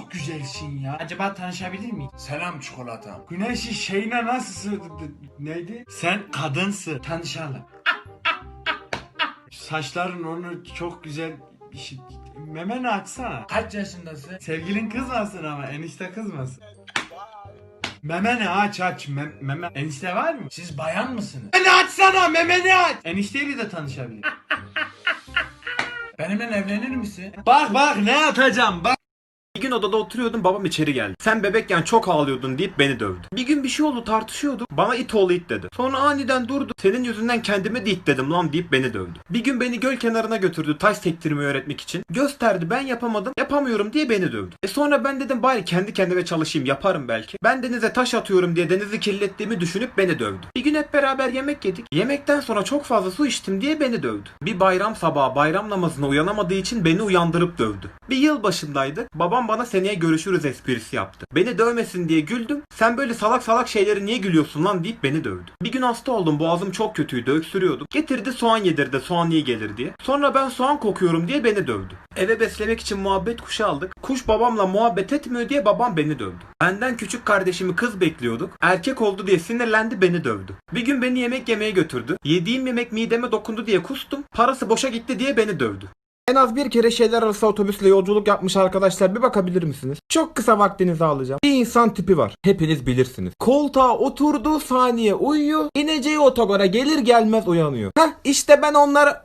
çok güzelsin ya. Acaba tanışabilir miyiz? Selam çikolatam. Güneşi şeyine nasıl sığdı? Neydi? Sen kadınsın. Tanışalım. Saçların onu çok güzel işi... Memeni açsana. Kaç yaşındasın? Sevgilin kızmasın ama enişte kızmasın. Memeni aç aç. Mem meme. Enişte var mı? Siz bayan mısınız? Memeni açsana memeni aç. Enişteyle de tanışabilir. Benimle evlenir misin? bak bak ne atacağım bak. Bir gün odada oturuyordum babam içeri geldi. Sen bebekken çok ağlıyordun deyip beni dövdü. Bir gün bir şey oldu tartışıyorduk. Bana it oğlu it dedi. Sonra aniden durdu. Senin yüzünden kendime de it dedim lan deyip beni dövdü. Bir gün beni göl kenarına götürdü taş sektirmeyi öğretmek için. Gösterdi ben yapamadım. Yapamıyorum diye beni dövdü. E sonra ben dedim bari kendi kendime çalışayım yaparım belki. Ben denize taş atıyorum diye denizi kirlettiğimi düşünüp beni dövdü. Bir gün hep beraber yemek yedik. Yemekten sonra çok fazla su içtim diye beni dövdü. Bir bayram sabahı bayram namazına uyanamadığı için beni uyandırıp dövdü. Bir yıl başındaydık. Babam bana seneye görüşürüz esprisi yaptı. Beni dövmesin diye güldüm. Sen böyle salak salak şeyleri niye gülüyorsun lan deyip beni dövdü. Bir gün hasta oldum. Boğazım çok kötüydü. Öksürüyordum. Getirdi soğan yedirdi. Soğan iyi gelir diye. Sonra ben soğan kokuyorum diye beni dövdü. Eve beslemek için muhabbet kuşu aldık. Kuş babamla muhabbet etmiyor diye babam beni dövdü. Benden küçük kardeşimi kız bekliyorduk. Erkek oldu diye sinirlendi beni dövdü. Bir gün beni yemek yemeye götürdü. Yediğim yemek mideme dokundu diye kustum. Parası boşa gitti diye beni dövdü. En az bir kere şehirler arası otobüsle yolculuk yapmış arkadaşlar bir bakabilir misiniz? Çok kısa vaktinizi alacağım. Bir insan tipi var. Hepiniz bilirsiniz. Koltuğa oturduğu saniye uyuyor. İneceği otogara gelir gelmez uyanıyor. Heh işte ben onlara...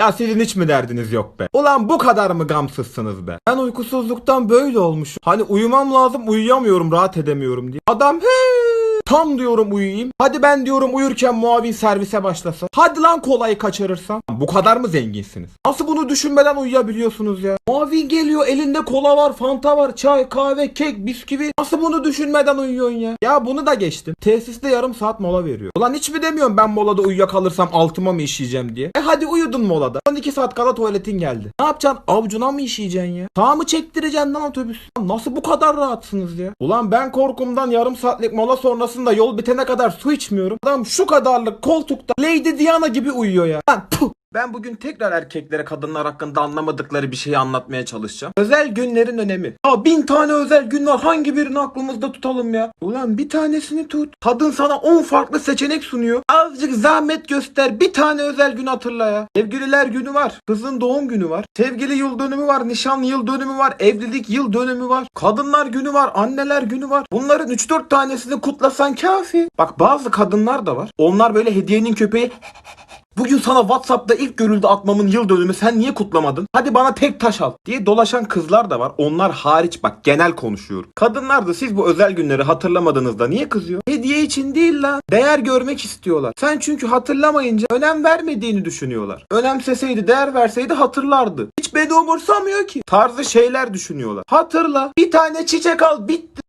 Ya sizin hiç mi derdiniz yok be? Ulan bu kadar mı gamsızsınız be? Ben uykusuzluktan böyle olmuşum. Hani uyumam lazım uyuyamıyorum rahat edemiyorum diye. Adam he Tam diyorum uyuyayım. Hadi ben diyorum uyurken muavin servise başlasın. Hadi lan kolayı kaçırırsan. Bu kadar mı zenginsiniz? Nasıl bunu düşünmeden uyuyabiliyorsunuz ya? Muavin geliyor elinde kola var, fanta var, çay, kahve, kek, bisküvi. Nasıl bunu düşünmeden uyuyorsun ya? Ya bunu da geçtim. Tesiste yarım saat mola veriyor. Ulan hiç mi demiyorum ben molada uyuyakalırsam altıma mı işeyeceğim diye? E hadi uyudun molada. 12 saat kala tuvaletin geldi. Ne yapacaksın? Avucuna mı işeyeceksin ya? Sağ mı çektireceksin lan otobüs? Nasıl bu kadar rahatsınız ya? Ulan ben korkumdan yarım saatlik mola sonrasında yol bitene kadar su içmiyorum. Adam şu kadarlık koltukta Lady Diana gibi uyuyor ya. Lan puh! Ben bugün tekrar erkeklere kadınlar hakkında anlamadıkları bir şeyi anlatmaya çalışacağım. Özel günlerin önemi. Ya bin tane özel gün var hangi birini aklımızda tutalım ya? Ulan bir tanesini tut. Kadın sana 10 farklı seçenek sunuyor. Azıcık zahmet göster bir tane özel gün hatırla ya. Sevgililer günü var. Kızın doğum günü var. Sevgili yıl dönümü var. Nişan yıl dönümü var. Evlilik yıl dönümü var. Kadınlar günü var. Anneler günü var. Bunların 3-4 tanesini kutlasan kafi. Bak bazı kadınlar da var. Onlar böyle hediyenin köpeği Bugün sana Whatsapp'ta ilk görüldü atmamın yıl dönümü sen niye kutlamadın? Hadi bana tek taş al diye dolaşan kızlar da var. Onlar hariç bak genel konuşuyorum. Kadınlar da siz bu özel günleri hatırlamadığınızda niye kızıyor? Hediye için değil lan. Değer görmek istiyorlar. Sen çünkü hatırlamayınca önem vermediğini düşünüyorlar. Önemseseydi değer verseydi hatırlardı. Hiç beni umursamıyor ki. Tarzı şeyler düşünüyorlar. Hatırla. Bir tane çiçek al bitti.